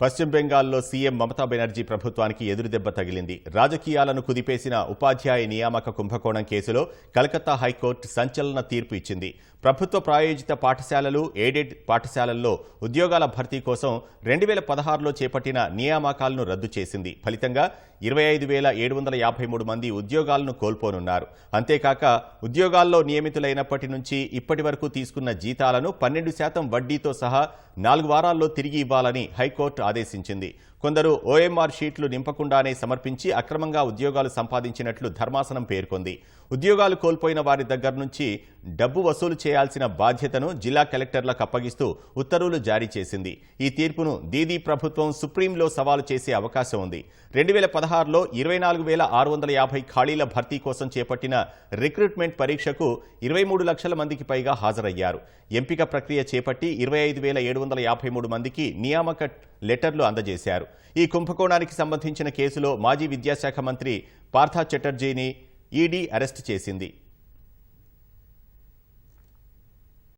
పశ్చిమ బెంగాల్లో సీఎం మమతా బెనర్జీ ప్రభుత్వానికి ఎదురుదెబ్బ తగిలింది. రాజకీయాలను కుదిపేసిన ఉపాధ్యాయ నియామక కుంభకోణం కేసులో కలకత్తా హైకోర్టు సంచలన తీర్పు ఇచ్చింది. ప్రభుత్వ ప్రాయోజిత పాఠశాలలు ఎయిడెడ్ పాఠశాలల్లో ఉద్యోగాల భర్తీ కోసం రెండు వేల పదహారులో చేపట్టిన నియామకాలను రద్దు చేసింది. ఫలితంగా ఇరవై ఐదు వేల ఏడు వందల యాభై మూడు మంది ఉద్యోగాలను కోల్పోనున్నారు. అంతేకాక ఉద్యోగాల్లో నియమితులైనప్పటి నుంచి ఇప్పటి వరకు తీసుకున్న జీతాలను పన్నెండు శాతం వడ్డీతో సహా నాలుగు వారాల్లో తిరిగి ఇవ్వాలని హైకోర్టు ఆదేశించింది. కొందరు ఓఎంఆర్ షీట్లు నింపకుండానే సమర్పించి అక్రమంగా ఉద్యోగాలు సంపాదించినట్లు ధర్మాసనం పేర్కొంది. ఉద్యోగాలు కోల్పోయిన వారి దగ్గర నుంచి డబ్బు వసూలు చేయాల్సిన బాధ్యతను జిల్లా కలెక్టర్లకు అప్పగిస్తూ ఉత్తర్వులు జారీ చేసింది. ఈ తీర్పును దీదీ ప్రభుత్వం సుప్రీంలో సవాలు చేసే అవకాశం ఉంది. రెండు వేల పదహారులో ఇరవై నాలుగు వేల ఆరు వందల యాభై ఖాళీల భర్తీ కోసం చేపట్టిన రిక్రూట్మెంట్ పరీక్షకు ఇరవై మూడు లక్షల మందికి పైగా హాజరయ్యారు. ఎంపిక ప్రక్రియ చేపట్టి ఇరవై ఐదు వేల ఏడు వందల యాభై మూడు మందికి నియామక లెటర్లు అందజేశారు. ఈ కుంభకోణానికి సంబంధించిన కేసులో మాజీ విద్యాశాఖ మంత్రి పార్థా చటర్జీని ఈడీ అరెస్టు చేసింది.